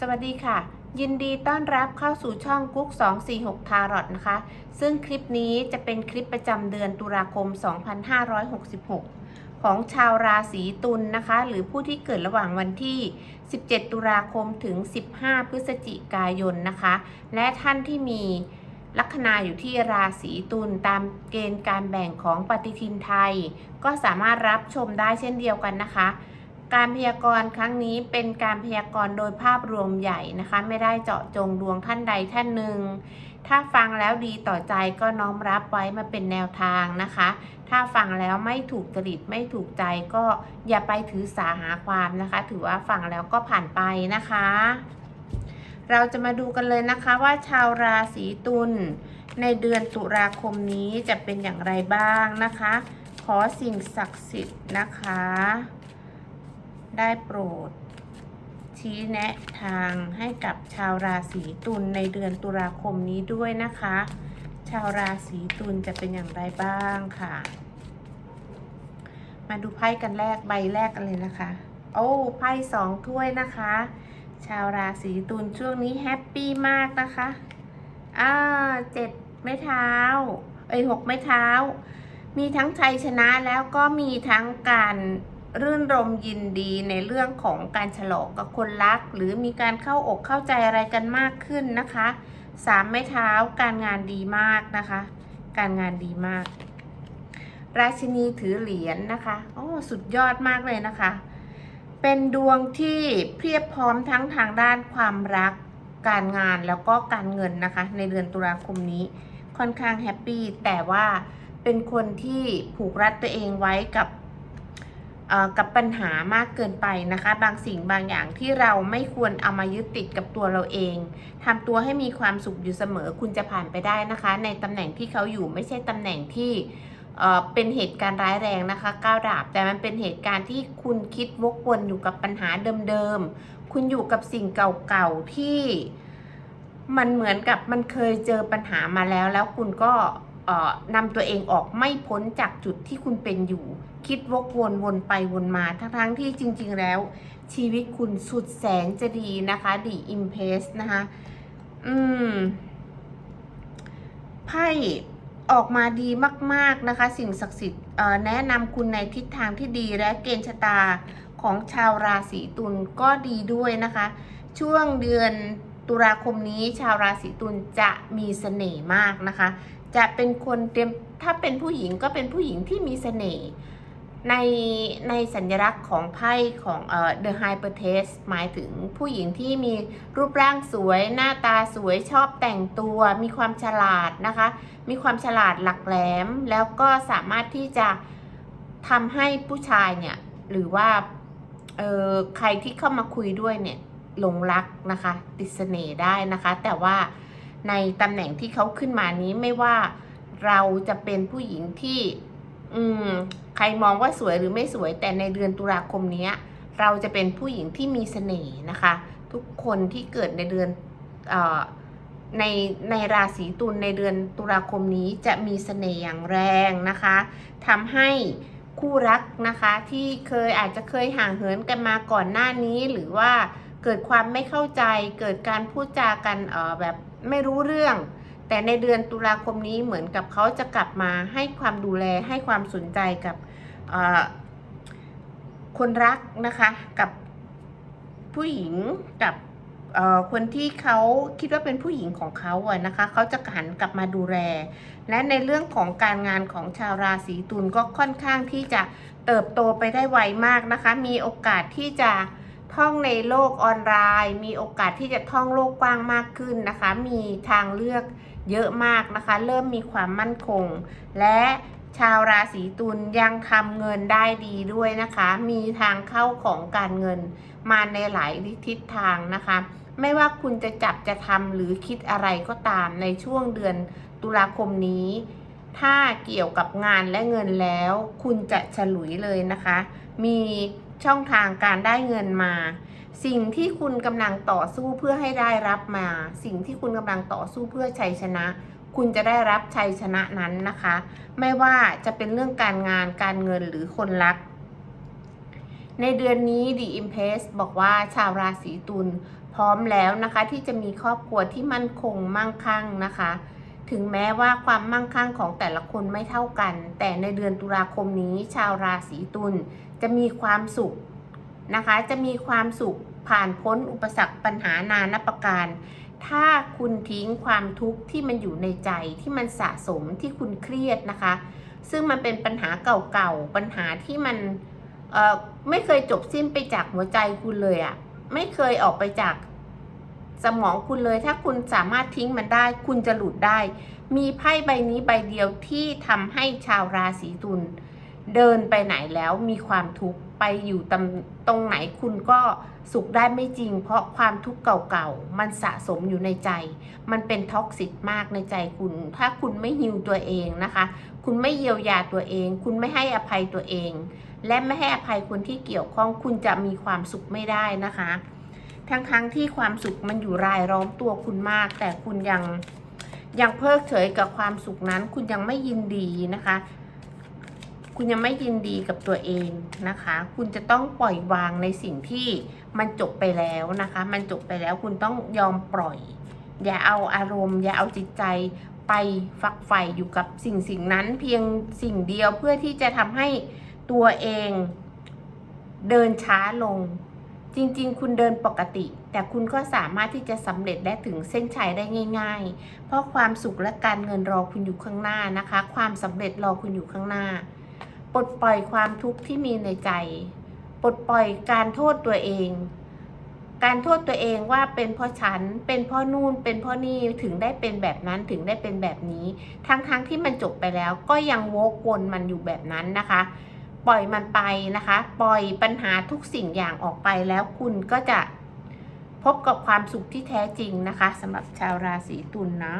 สวัสดีค่ะ ยินดีต้อนรับเข้าสู่ช่องกุ๊ก246 ทารอตนะคะ ซึ่งคลิปนี้จะเป็นคลิปประจำเดือนตุลาคม 2566 ของชาวราศีตุลนนะคะ หรือผู้ที่เกิดระหว่างวันที่ 17 ตุลาคมถึง 15 พฤศจิกายนนะคะ และท่านที่มีลัคนาอยู่ที่ราศีตุลตามเกณฑ์การแบ่งของปฏิทินไทย ก็สามารถรับชมได้เช่นเดียวกันนะคะ การพยากรณ์ครั้งนี้เป็นการพยากรณ์โดยภาพรวมใหญ่นะคะ ไม่ได้เจาะจงดวงท่านใดท่านหนึ่ง ถ้าฟังแล้วดีต่อใจก็น้อมรับไว้มาเป็นแนวทางนะคะ ถ้าฟังแล้วไม่ถูกจริตไม่ถูกใจก็อย่าไปถือสาหาความนะคะ ถือว่าฟังแล้วก็ผ่านไปนะคะ เราจะมาดูกันเลยนะคะว่าชาวราศีตุลในเดือนตุลาคมนี้จะเป็นอย่างไรบ้างนะคะ ขอสิ่งศักดิ์สิทธิ์นะคะ ได้โปรด ชี้แนะทางให้กับชาวราศีตุลในเดือนตุลาคมนี้ด้วยนะคะ ชาวราศีตุลจะเป็นอย่างไรบ้างค่ะ มาดูไพ่กันแรกใบแรกกันเลยนะคะ โอ้ไพ่สองถ้วยนะคะ ชาวราศีตุลช่วงนี้แฮปปี้มากนะคะอ่าเจ็ดไม้เท้า เอ้ยหกไม้เท้า มีทั้งชัยชนะแล้วก็มีทั้งการ รื่นรมยินดีในเรื่องของการฉลองกับคนรัก หรือมีการเข้าอกเข้าใจอะไรกันมากขึ้นนะคะสามไม้เท้าการงานดีมากนะคะ การงานดีมาก ราชินีถือเหรียญนนะคะโอ้สุดยอดมากเลยนะคะ เป็นดวงที่เพียบพร้อมทั้งทางด้านความรักการงานแล้วก็การเงินนะคะ ในเดือนตุลาคมนี้ค่อนข้างแฮปปี้แต่ว่าเป็นคนที่ผูกรัดตัวเองไว้กับ กับปัญหามากเกินไปนะคะ บางสิ่งบางอย่างที่เราไม่ควรเอามายึดติดกับตัวเราเองทำตัวให้มีความสุขอยู่เสมอคุณจะผ่านไปได้นะคะ ในตำแหน่งที่เขาอยู่ไม่ใช่ตำแหน่งที่เป็นเหตุการณ์ร้ายแรงนะคะก้าวดาบ แต่มันเป็นเหตุการณ์ที่คุณคิดวกวนอยู่กับปัญหาเดิมๆ คุณอยู่กับสิ่งเก่าๆที่มันเหมือนกับมันเคยเจอปัญหามาแล้ว แล้วคุณก็ นำตัวเองออกไม่พ้นจากจุดที่คุณเป็นอยู่ คิดวกวนวนไปวนมา ทั้งๆที่จริง ๆ แล้ว ชีวิตคุณสุดแสนจะดีนะคะ ดีอิมเพสนะคะ อืม ไพ่ออกมาดีมาก ๆ นะคะ สิ่งศักดิ์สิทธิ์แนะนำคุณในทิศทางที่ดีและเกณฑ์ชะตาของชาวราศีตุลก็ดีด้วยนะคะ ช่วงเดือนตุลาคมนี้ชาวราศีตุลจะมีเสน่ห์มากนะคะ จะเป็นคนเตรียมถ้าเป็นผู้หญิงก็เป็นผู้หญิงที่มีเสน่ห์ในในสัญลักษณ์ของไพ่ของเอ่อ The High p e r t e s หมายถึงผู้หญิงที่มีรูปร่างสวย หน้าตาสวยชอบแต่งตัว มีความฉลาดนะคะ มีความฉลาดหลักแหลม แล้วก็สามารถที่จะทำให้ผู้ชายเนี่ย หรือว่าเออใครที่เข้ามาคุยด้วยเนี่ยหลงรักนะคะ ติดเสน่ห์ได้นะคะ แต่ว่า ในตำแหน่งที่เขาขึ้นมานี้ไม่ว่าเราจะเป็นผู้หญิงที่ อืม ใครมองว่าสวยหรือไม่สวย แต่ในเดือนตุลาคมนี้เราจะเป็นผู้หญิงที่มีเสน่ห์นะคะ ทุกคนที่เกิดในเดือนเออในในราศีตุลในเดือนตุลาคมนี้จะมีเสน่ห์อย่างแรงนะคะทำให้คู่รักนะคะที่เคยอาจจะเคยห่างเหินกันมาก่อนหน้านี้ หรือว่าเกิดความไม่เข้าใจ เกิดการพูดจากันเออแบบ ไม่รู้เรื่อง แต่ในเดือนตุลาคมนี้เหมือนกับเขาจะกลับมาให้ความดูแลให้ความสนใจกับคนรักนะคะกับผู้หญิงกับคนที่เขาคิดว่าเป็นผู้หญิงของเขาอะนะคะเขาจะหันกลับมาดูแล และในเรื่องของการงานของชาวราศีตุลก็ค่อนข้างที่จะเติบโตไปได้ไวมากนะคะ มีโอกาสที่จะ ท่องในโลกออนไลน์ มีโอกาสที่จะท่องโลกกว้างมากขึ้นนะคะ มีทางเลือกเยอะมากนะคะ เริ่มมีความมั่นคง และชาวราศีตุลยังทำเงินได้ดีด้วยนะคะ มีทางเข้าของการเงินมาในหลายทิศทางนะคะ ไม่ว่าคุณจะจับจะทำหรือคิดอะไรก็ตามในช่วงเดือนตุลาคมนี้ ถ้าเกี่ยวกับงานและเงินแล้ว คุณจะฉลุยเลยนะคะ มี ช่องทางการได้เงินมา สิ่งที่คุณกำลังต่อสู้เพื่อให้ได้รับมา สิ่งที่คุณกำลังต่อสู้เพื่อชัยชนะ คุณจะได้รับชัยชนะนั้นนะคะ ไม่ว่าจะเป็นเรื่องการงานการเงินหรือคนรัก ในเดือนนี้ The Impress บอกว่าชาวราศีตุลพร้อมแล้วนะคะ ที่จะมีครอบครัวที่มั่นคงมั่งคั่งนะคะถึงแม้ว่าความมั่งคั่งของแต่ละคนไม่เท่ากัน แต่ในเดือนตุลาคมนี้ชาวราศีตุล จะมีความสุขนะคะ จะมีความสุขผ่านพ้นอุปสรรคปัญหานานาประการ ถ้าคุณทิ้งความทุกข์ที่มันอยู่ในใจที่มันสะสมที่คุณเครียดนะคะ ซึ่งมันเป็นปัญหาเก่าๆ ปัญหาที่มันเอ่อไม่เคยจบสิ้นไปจากหัวใจคุณเลยอะไม่เคยออกไปจากสมองคุณเลย ถ้าคุณสามารถทิ้งมันได้ คุณจะหลุดได้ มีไพ่ใบนี้ใบเดียวที่ทำให้ชาวราศีตุล เดินไปไหนแล้วมีความทุกข์ไปอยู่ตำตรงไหนคุณก็สุขได้ไม่จริง เพราะความทุกข์เก่าๆ มันสะสมอยู่ในใจ มันเป็นท็อกซิตมากในใจคุณ ถ้าคุณไม่ฮิวตัวเองนะคะ คุณไม่เยียวยาตัวเอง คุณไม่ให้อภัยตัวเอง และไม่ให้อภัยคนที่เกี่ยวข้องคุณจะมีความสุขไม่ได้นะคะ ทั้งๆทที่ความสุขมันอยู่รายล้อมตัวคุณมาก แต่คุณยังยังเพิกเฉยกับความสุขนั้น คุณยังไม่ยินดีนะคะ คุณยังไม่ยินดีกับตัวเองนะคะ คุณจะต้องปล่อยวางในสิ่งที่มันจบไปแล้วนะคะ มันจบไปแล้วคุณต้องยอมปล่อย อย่าเอาอารมณ์ อย่าเอาจิตใจไปฝักใฝ่อยู่กับสิ่งสิ่งนั้นเพียงสิ่งเดียวเพื่อที่จะทำให้ตัวเองเดินช้าลง จริงๆ คุณเดินปกติ แต่คุณก็สามารถที่จะสำเร็จและถึงเส้นชัยได้ง่าย ๆ เพราะความสุขและการเงินรอคุณอยู่ข้างหน้านะคะ ความสำเร็จรอคุณอยู่ข้างหน้า ปลดปล่อยความทุกข์ที่มีในใจ ปลดปล่อยการโทษตัวเอง การโทษตัวเองว่าเป็นเพราะฉัน เป็นเพราะนู่น เป็นเพราะนี่ ถึงได้เป็นแบบนั้น ถึงได้เป็นแบบนี้ ทั้งๆทที่มันจบไปแล้ว ก็ยังโวกวนมันอยู่แบบนั้นนะคะ ปล่อยมันไปนะคะ ปล่อยปัญหาทุกสิ่งอย่างออกไปแล้วคุณก็จะพบกับความสุขที่แท้จริงนะคะสำหรับชาวราศีตุลนนะ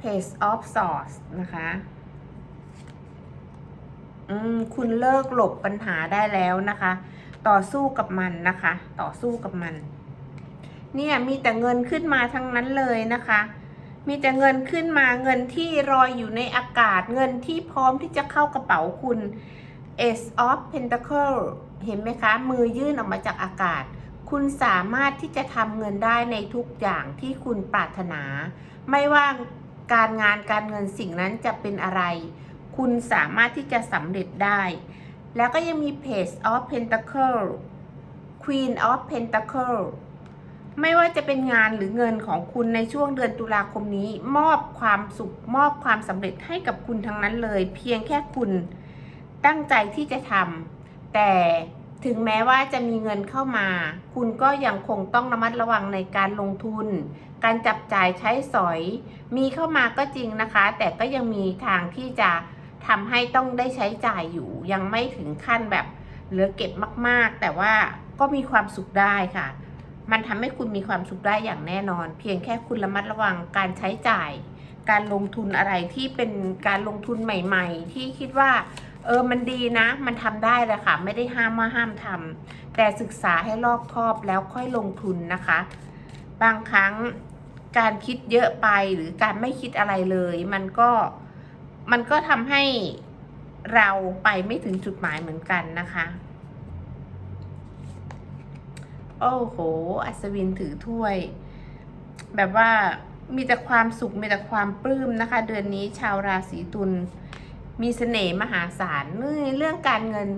Page of Swords นะคะ อืมคุณเลิกหลบปัญหาได้แล้วนะคะ ต่อสู้กับมันนะคะ ต่อสู้กับมัน เนี่ยมีแต่เงินขึ้นมาทั้งนั้นเลยนะคะ มีแต่เงินขึ้นมาเงินที่ลอยอยู่ในอากาศ เงินที่พร้อมที่จะเข้ากระเป๋าคุณ Ace of Pentacle เห็นไหมคะ มือยื่นออกมาจากอากาศ คุณสามารถที่จะทำเงินได้ในทุกอย่างที่คุณปรารถนา ไม่ว่าการงานการเงินสิ่งนั้นจะเป็นอะไร คุณสามารถที่จะสำเร็จได้ แล้วก็ยังมี Page of Pentacle Queen of Pentacle ไม่ว่าจะเป็นงานหรือเงินของคุณในช่วงเดือนตุลาคมนี้ มอบความสุข มอบความสำเร็จให้กับคุณทั้งนั้นเลย เพียงแค่คุณตั้งใจที่จะทำแต่ถึงแม้ว่าจะมีเงินเข้ามา คุณก็ยังคงต้องระมัดระวังในการลงทุน การจับจ่ายใช้สอย มีเข้ามาก็จริงนะคะ แต่ก็ยังมีทางที่จะ ทำให้ต้องได้ใช้จ่ายอยู่ ยังไม่ถึงขั้นแบบเหลือเก็บมากๆ แต่ว่าก็มีความสุขได้ค่ะ มันทำให้คุณมีความสุขได้อย่างแน่นอน เพียงแค่คุณระมัดระวังการใช้จ่าย การลงทุนอะไรที่เป็นการลงทุนใหม่ ๆ ที่คิดว่าเออ มันดีนะ มันทำได้แหละค่ะ ไม่ได้ห้ามว่าห้ามทำแต่ศึกษาให้รอบคอบแล้วค่อยลงทุนนะคะ บางครั้งการคิดเยอะไปหรือการไม่คิดอะไรเลย มันก็ มันก็ทำให้เราไปไม่ถึงจุดหมายเหมือนกันนะคะ โอ้โห อัศวินถือถ้วย แบบว่ามีแต่ความสุขมีแต่ความปลื้มนะคะ เดือนนี้ชาวราศีตุลมีเสน่ห์มหาศาลนี่เรื่องการเงิน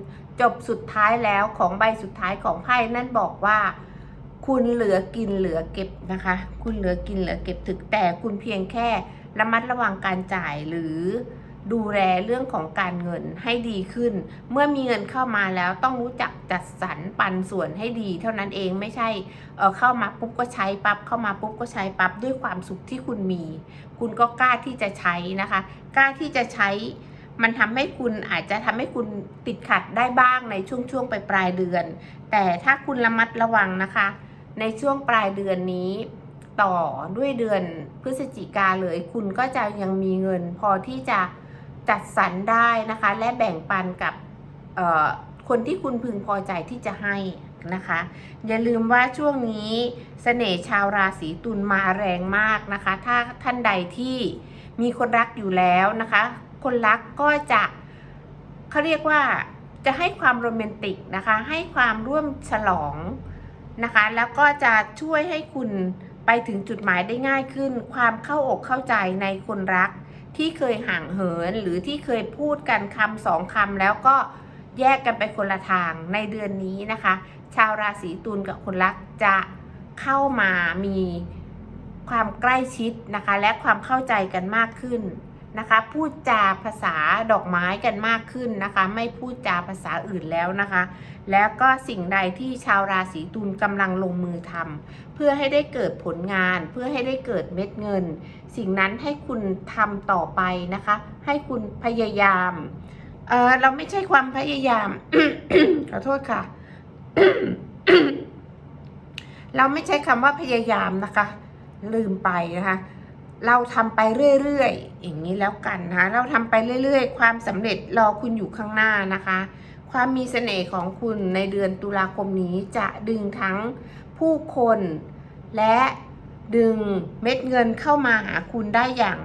จบสุดท้ายแล้วของใบสุดท้ายของไพ่นั่นบอกว่า คุณเหลือกินเหลือเก็บนะคะ คุณเหลือกินเหลือเก็บถึกแต่คุณเพียงแค่ระมัดระวังการจ่ายหรือ ดูแลเรื่องของการเงินให้ดีขึ้น เมื่อมีเงินเข้ามาแล้วต้องรู้จักจัดสรรปันส่วนให้ดี เท่านั้นเองไม่ใช่เออเข้ามาปุ๊บก็ใช้ปับ๊บเข้ามาปุ๊บก็ใช้ปั๊บด้วยความสุขที่คุณมี คุณก็กล้าที่จะใช้นะคะ กล้าที่จะใช้มันทำให้คุณอาจจะทำให้คุณติดขัดได้บ้างในช่วงช่วงปปลายเดือน แต่ถ้าคุณระมัดระวังนะคะ ในช่วงปลายเดือนนี้ต่อด้วยเดือนพฤศจิกาเลย คุณก็จะยังมีเงินพอที่จะ จัดสรรได้นะคะ และแบ่งปันกับคนที่คุณพึงพอใจที่จะให้นะคะ อย่าลืมว่าช่วงนี้เสน่ห์ชาวราศีตุลมาแรงมากนะคะ ถ้าท่านใดที่มีคนรักอยู่แล้วนะคะ คนรักก็จะเขาเรียกว่าจะให้ความโรแมนติกนะคะ ให้ความร่วมฉลองนะคะ แล้วก็จะช่วยให้คุณไปถึงจุดหมายได้ง่ายขึ้น ความเข้าอกเข้าใจในคนรัก ที่เคยห่างเหินหรือที่เคยพูดกันคำสองคำแล้วก็แยกกันไปคนละทางในเดือนนี้นะคะ ชาวราศีตุลกับคนรักจะเข้ามามีความใกล้ชิดนะคะ และความเข้าใจกันมากขึ้น นะคะ พูดจาภาษาดอกไม้กันมากขึ้นนะคะ ไม่พูดจาภาษาอื่นแล้วนะคะ แล้วก็สิ่งใดที่ชาวราศีตุลกำลังลงมือทำเพื่อให้ได้เกิดผลงาน เพื่อให้ได้เกิดเม็ดเงิน สิ่งนั้นให้คุณทำต่อไปนะคะ ให้คุณพยายามเออเราไม่ใช่ความพยายามขอโทษค่ะ เราไม่ใช้คำว่าพยายามนะคะ ลืมไปนะคะ เราทำไปเรื่อยๆอย่างนี้แล้วกันนะคะเราทำไปเรื่อยๆ ความสำเร็จรอคุณอยู่ข้างหน้านะคะ ความมีเสน่ห์ของคุณในเดือนตุลาคมนี้จะดึงทั้งผู้คนและดึงเม็ดเงินเข้ามาหาคุณได้อย่าง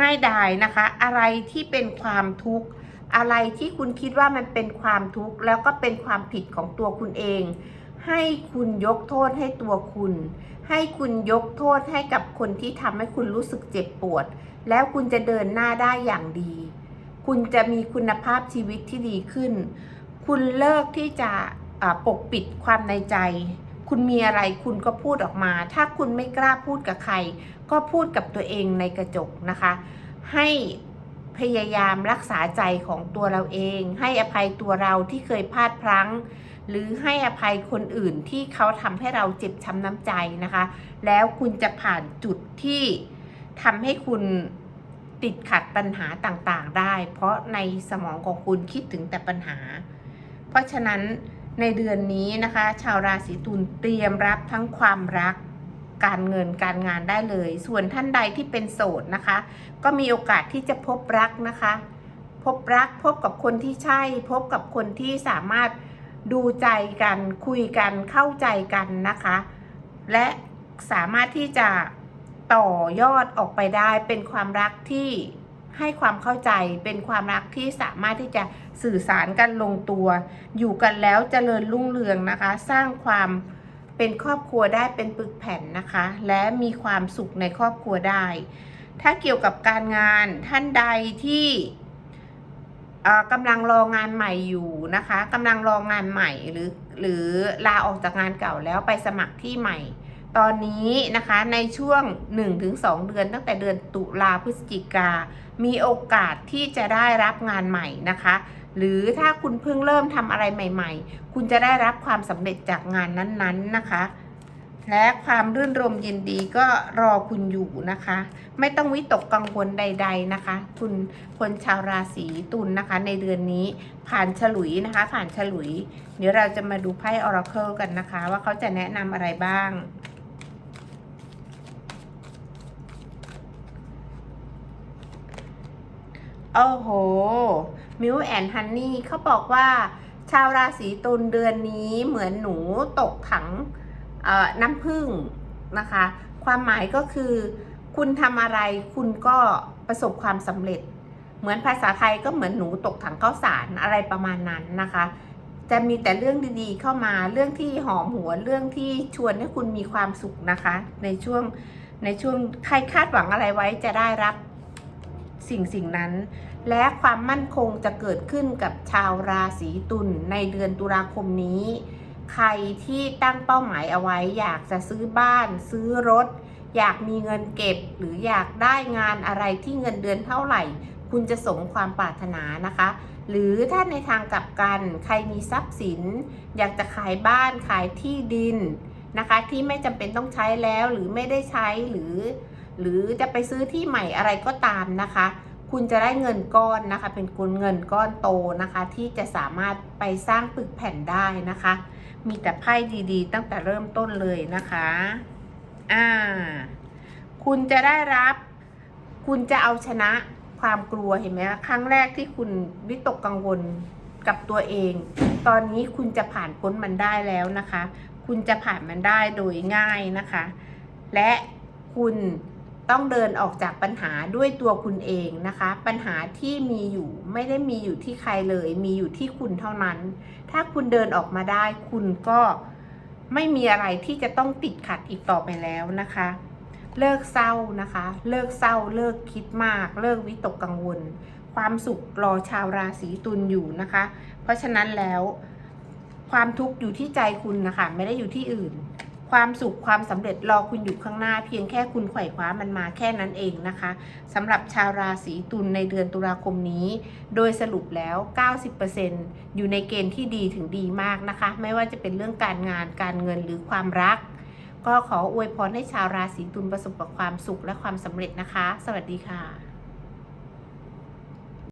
ง่ายดายนะคะ อะไรที่เป็นความทุกข์อะไรที่คุณคิดว่ามันเป็นความทุกข์แล้วก็เป็นความผิดของตัวคุณเอง ให้คุณยกโทษให้ตัวคุณ ให้คุณยกโทษให้กับคนที่ทำให้คุณรู้สึกเจ็บปวด แล้วคุณจะเดินหน้าได้อย่างดี คุณจะมีคุณภาพชีวิตที่ดีขึ้น คุณเลิกที่จะปกปิดความในใจ คุณมีอะไรคุณก็พูดออกมา ถ้าคุณไม่กล้าพูดกับใคร ก็พูดกับตัวเองในกระจกนะคะ ให้พยายามรักษาใจของตัวเราเอง ให้อภัยตัวเราที่เคยพลาดพลั้ง หรือให้อภัยคนอื่นที่เขาทำให้เราเจ็บช้ำน้ำใจนะคะ แล้วคุณจะผ่านจุดที่ทำให้คุณติดขัดปัญหาต่างๆได้ เพราะในสมองของคุณคิดถึงแต่ปัญหา เพราะฉะนั้นในเดือนนี้นะคะ ชาวราศีตุลเตรียมรับทั้งความรักการเงินการงานได้เลย ส่วนท่านใดที่เป็นโสดนะคะ ก็มีโอกาสที่จะพบรักนะคะ พบรักพบกับคนที่ใช่ พบกับคนที่สามารถ ดูใจกันคุยกันเข้าใจกันนะคะ และสามารถที่จะต่อยอดออกไปได้เป็นความรักที่ให้ความเข้าใจเป็นความรักที่สามารถที่จะสื่อสารกันลงตัว อยู่กันแล้วเจริญรุ่งเรืองนะคะ สร้างความเป็นครอบครัวได้เป็นปึกแผ่นนะคะ และมีความสุขในครอบครัวได้ ถ้าเกี่ยวกับการงานท่านใดที่ กำลังรองานใหม่อยู่นะคะกำลังรองานใหม่หรือหรือลาออกจากงานเก่าแล้วไปสมัครที่ใหม่ ตอนนี้นะคะในช่วง 1-2 เดือนตั้งแต่เดือนตุลาพฤศจิกา มีโอกาสที่จะได้รับงานใหม่นะคะหรือถ้าคุณเพิ่งเริ่มทำอะไรใหม่ ๆ คุณจะได้รับความสำเร็จจากงานนั้นๆนะคะ และความรื่นรมยินดีก็รอคุณอยู่นะคะ ไม่ต้องวิตกกังวลใด ๆนะคะ คุณคนชาวราศีตุลนะคะ ในเดือนนี้ผ่านฉลุยนะคะ ผ่านฉลุย เดี๋ยวเราจะมาดูไพ่ Oracle กันนะคะ ว่าเขาจะแนะนำอะไรบ้างโอ้โห มิวแอนฮันนี่เขาบอกว่า ชาวราศีตุลเดือนนี้เหมือนหนูตกถัง น้ำผึ้งนะคะ ความหมายก็คือ คุณทำอะไรคุณก็ประสบความสำเร็จ เหมือนภาษาไทยก็เหมือนหนูตกถังข้าวสารอะไรประมาณนั้นนะคะ จะมีแต่เรื่องดีๆเข้ามาเรื่องที่หอมหัวเรื่องที่ชวนให้คุณมีความสุขนะคะ ในช่วงในช่วงใครคาดหวังอะไรไว้จะได้รับสิ่งสิ่งนั้น และความมั่นคงจะเกิดขึ้นกับชาวราศีตุลในเดือนตุลาคมนี้ ใครที่ตั้งเป้าหมายเอาไว้ อยากจะซื้อบ้าน ซื้อรถ อยากมีเงินเก็บ หรืออยากได้งานอะไรที่เงินเดือนเท่าไหร่ คุณจะสมความปรารถนานะคะ หรือถ้าในทางกลับกันใครมีทรัพย์สิน อยากจะขายบ้านขายที่ดินนะคะที่ไม่จำเป็นต้องใช้แล้วหรือไม่ได้ใช้หรือ หรือจะไปซื้อที่ใหม่อะไรก็ตามนะคะ คุณจะได้เงินก้อนนะคะ เป็นกุลเงินก้อนโตนะคะ ที่จะสามารถไปสร้างปึกแผ่นได้นะคะ มีแต่ไพ่ดีๆ ตั้งแต่เริ่มต้นเลยนะคะ อ่า คุณจะได้รับ คุณจะเอาชนะความกลัวเห็นไหมครั้งแรกที่คุณวิตกกังวลกับตัวเอง ตอนนี้คุณจะผ่านพ้นมันได้แล้วนะคะ คุณจะผ่านมันได้โดยง่ายนะคะ และคุณ ต้องเดินออกจากปัญหาด้วยตัวคุณเองนะคะ ปัญหาที่มีอยู่ไม่ได้มีอยู่ที่ใครเลย มีอยู่ที่คุณเท่านั้น ถ้าคุณเดินออกมาได้ คุณก็ไม่มีอะไรที่จะต้องติดขัดอีกต่อไปแล้วนะคะ เลิกเศร้านะคะ เลิกเศร้า เลิกคิดมาก เลิกวิตกกังวล ความสุขรอชาวราศีตุลอยู่นะคะ เพราะฉะนั้นแล้ว ความทุกข์อยู่ที่ใจคุณนะคะ ไม่ได้อยู่ที่อื่น ความสุขความสำเร็จรอคุณอยู่ข้างหน้า เพียงแค่คุณไขว่คว้ามันมาแค่นั้นเองนะคะสำหรับชาวราศีตุลในเดือนตุลาคมนี้ โดยสรุปแล้ว 90%อยู่ในเกณฑ์ที่ดีถึงดีมากนะคะ ไม่ว่าจะเป็นเรื่องการงานการเงินหรือความรัก ก็ขออวยพรให้ชาวราศีตุลประสบกับความสุขและความสำเร็จนะคะ สวัสดีค่ะ